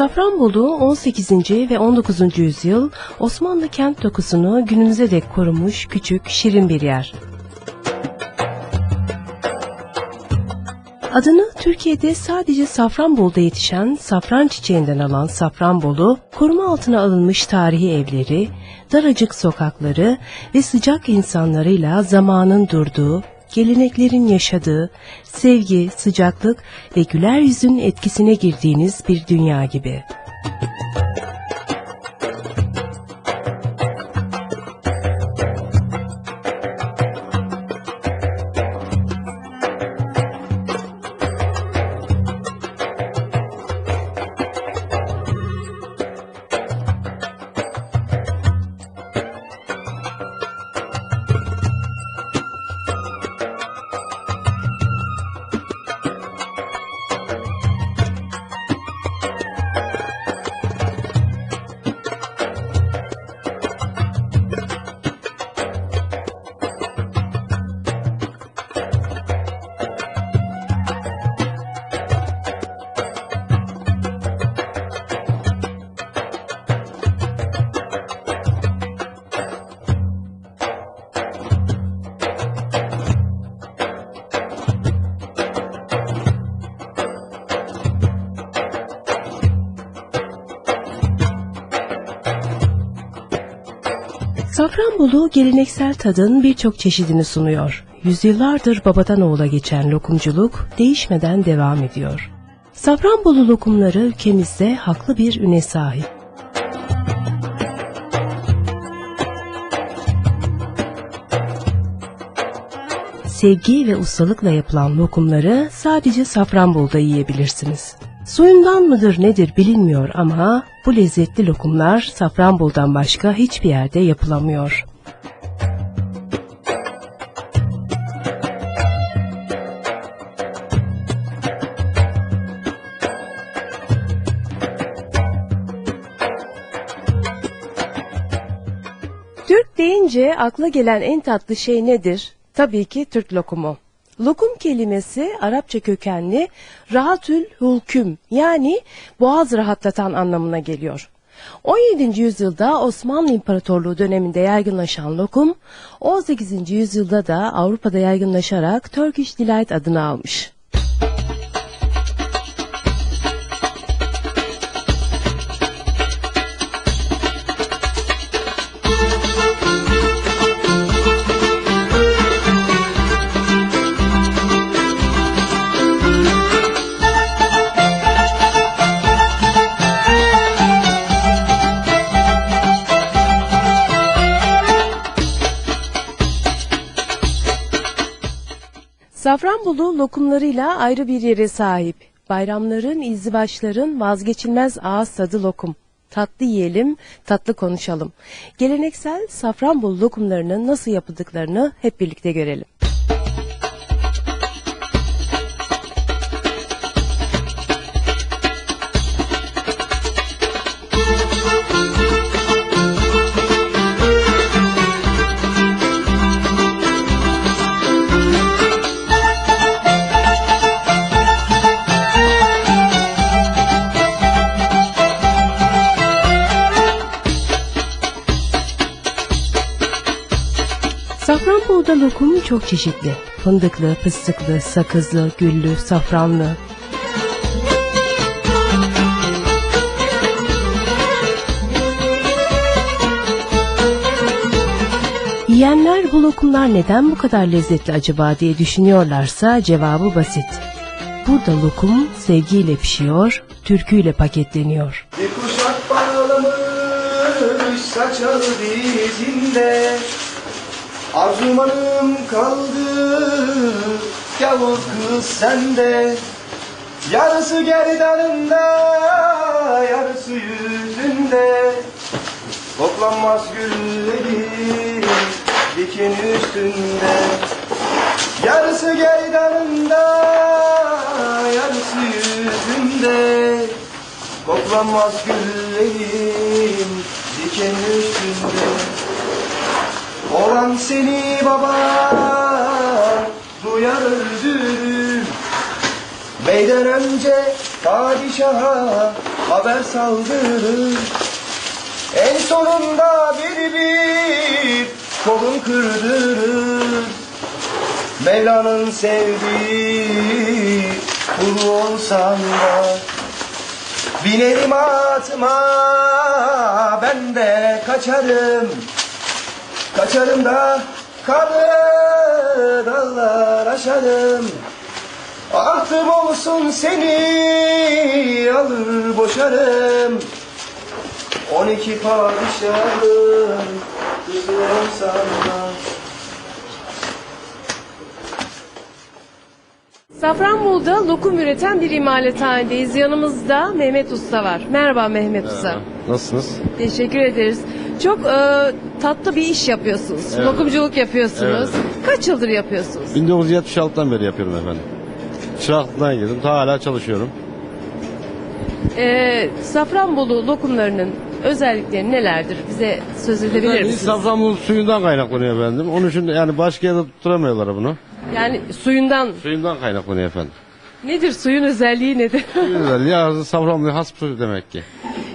Safranbolu 18. ve 19. yüzyıl Osmanlı kent dokusunu günümüze dek korumuş küçük, şirin bir yer. Adını Türkiye'de sadece Safranbolu'da yetişen safran çiçeğinden alan Safranbolu, koruma altına alınmış tarihi evleri, daracık sokakları ve sıcak insanlarıyla zamanın durduğu, geleneklerin yaşadığı, sevgi, sıcaklık ve güler yüzün etkisine girdiğiniz bir dünya gibi. Safranbolu geleneksel tadın birçok çeşidini sunuyor. Yüzyıllardır babadan oğula geçen lokumculuk değişmeden devam ediyor. Safranbolu lokumları ülkemizde haklı bir üne sahip. Sevgi ve ustalıkla yapılan lokumları sadece Safranbolu'da yiyebilirsiniz. Suyundan mıdır nedir bilinmiyor ama bu lezzetli lokumlar Safranbolu'dan başka hiçbir yerde yapılamıyor. Türk deyince akla gelen en tatlı şey nedir? Tabii ki Türk lokumu. Lokum kelimesi Arapça kökenli rahatül hulküm yani boğaz rahatlatan anlamına geliyor. 17. yüzyılda Osmanlı İmparatorluğu döneminde yaygınlaşan lokum, 18. yüzyılda da Avrupa'da yaygınlaşarak Turkish Delight adını almış. Safranbolu lokumlarıyla ayrı bir yere sahip. Bayramların, izdivaçların vazgeçilmez ağız tadı lokum. Tatlı yiyelim, tatlı konuşalım. Geleneksel Safranbolu lokumlarının nasıl yapıldıklarını hep birlikte görelim. Çok çeşitli. Fındıklı, fıstıklı, sakızlı, güllü, safranlı. Yiyenler bu lokumlar neden bu kadar lezzetli acaba diye düşünüyorlarsa cevabı basit. Burada lokum sevgiyle pişiyor, türküyle paketleniyor. Bir kuşak bağlamış saçalı dizinde Arzumanım kaldı. Gavur kız sende. Yarısı gerdanında yarısı yüzünde. Toplanmaz gülleri diken üstünde. Yarısı gerdanında yarısı yüzünde. Koklanmaz güllerim diken üstünde Olan seni baba duyar öldürür Beyden önce padişaha haber saldırır. En sonunda bir bir kolun kırdırır. Mevla'nın sevdiği kulu olsam da Binerim atıma ben de kaçarım Kaçarım da karlı dağlar aşarım Ahtım olsun seni alır boşarım On iki padişahın kızı olsam da Safranbolu'da lokum üreten bir imalathanedeyiz. Yanımızda Mehmet Usta var. Merhaba Mehmet Usta. Nasılsınız? Teşekkür ederiz. Çok e, tatlı bir iş yapıyorsunuz. Evet. Lokumculuk yapıyorsunuz. Kaç yıldır yapıyorsunuz? 1976'dan beri yapıyorum efendim. Çıraklıktan girdim. Ta hala çalışıyorum. E, Safranbolu lokumlarının özellikleri nelerdir? Bize söz edebilir Yani misiniz? Safranbolu suyundan kaynaklanıyor efendim. Onun için yani başka yerde tutturamıyorlar bunu. Yani suyundan Suyundan kaynaklanıyor efendim. nedir? Suyun özelliği nedir? Güzel. Ya Safranbolu has su demek ki.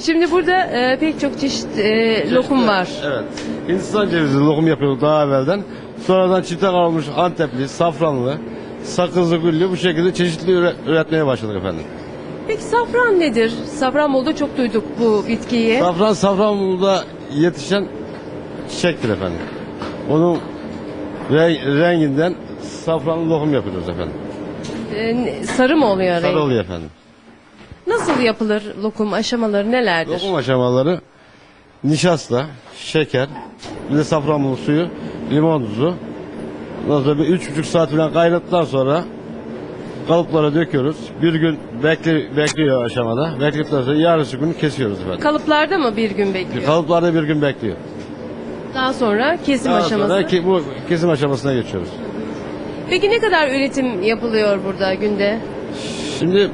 Şimdi burada e, pek çok çeşit e, lokum var. Evet. Hindistan cevizi lokum yapıyorduk daha evvelden. Sonradan çifte kavrulmuş Antepli, safranlı, sakızlı güllü bu şekilde çeşitli üre- üretmeye başladık efendim. Peki safran nedir? Safranbolu'da çok duyduk bu bitkiyi. Safran Safranbolu'da yetişen çiçektir efendim. Onun re- renginden safranlı lokum yapıyoruz efendim. E, sarı mı oluyor Sarı rengi? oluyor efendim. Nasıl yapılır lokum aşamaları nelerdir? Lokum aşamaları nişasta, şeker, bir de safranbolu suyu, limon tuzu. Ondan sonra bir üç buçuk saat falan kaynattıktan sonra kalıplara döküyoruz. Bir gün bekli, bekliyor aşamada. Bekledikten sonra yarısı gün kesiyoruz efendim. Kalıplarda mı bir gün bekliyor? Kalıplarda bir gün bekliyor. Daha sonra kesim Daha aşaması. sonra ki, bu kesim aşamasına geçiyoruz. Peki ne kadar üretim yapılıyor burada günde? Şimdi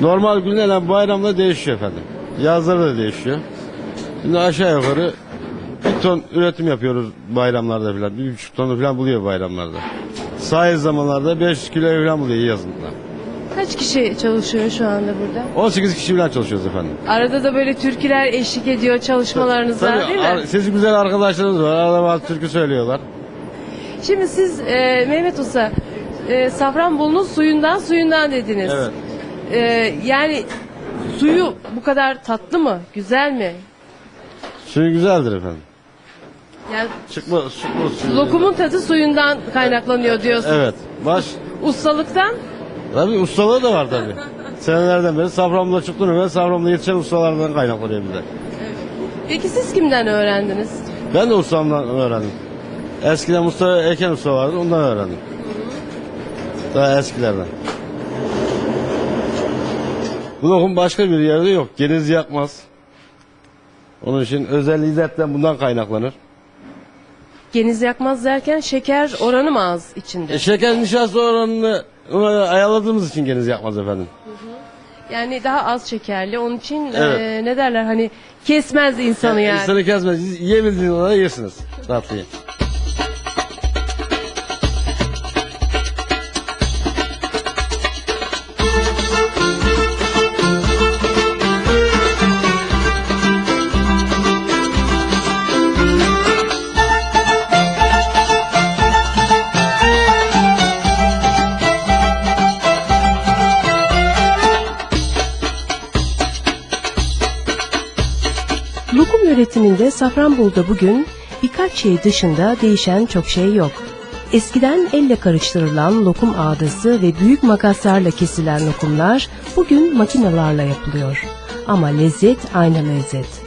normal günlerle bayramda değişiyor efendim. Yazları da değişiyor. Şimdi aşağı yukarı bir ton üretim yapıyoruz bayramlarda falan. Bir buçuk tonu falan buluyor bayramlarda. Sahil zamanlarda 500 kilo falan buluyor yazında. Kaç kişi çalışıyor şu anda burada? 18 kişi falan çalışıyoruz efendim. Arada da böyle türküler eşlik ediyor çalışmalarınıza Tabii, değil mi? ar- sesi güzel arkadaşlarımız var. Arada bazı türkü söylüyorlar. Şimdi siz e, Mehmet Usta e, Safranbolu'nun suyundan suyundan dediniz. Evet. E, yani suyu bu kadar tatlı mı? Güzel mi? Suyu güzeldir efendim. Yani Çıkma, çıkma suyu. lokumun tadı suyundan kaynaklanıyor diyorsun. Evet. Baş, Ustalıktan Tabii ustalığı da var tabii. Senelerden beri Safranbolu'da çıktığını ve Safranbolu'da yetişen ustalardan kaynaklanıyor bize. Peki siz kimden öğrendiniz? Ben de ustamdan öğrendim. Eskiden Mustafa Eken Usta vardı ondan öğrendim. Daha eskilerden. Bu lokum başka bir yerde yok. Geniz yakmaz. Onun için özelliği zaten bundan kaynaklanır. Geniz yakmaz derken şeker oranı mı az içinde? E, şeker nişasta oranını ona ayarladığımız için geniz yakmaz efendim. Yani daha az şekerli. Onun için Evet. e, ne derler hani kesmez insanı yani. İnsanı kesmez. Yiyebildiğiniz kadar yersiniz tatlıyı. Üretiminde Safranbolu'da bugün birkaç şey dışında değişen çok şey yok. Eskiden elle karıştırılan lokum ağdası ve büyük makaslarla kesilen lokumlar bugün makinalarla yapılıyor. Ama lezzet aynı lezzet.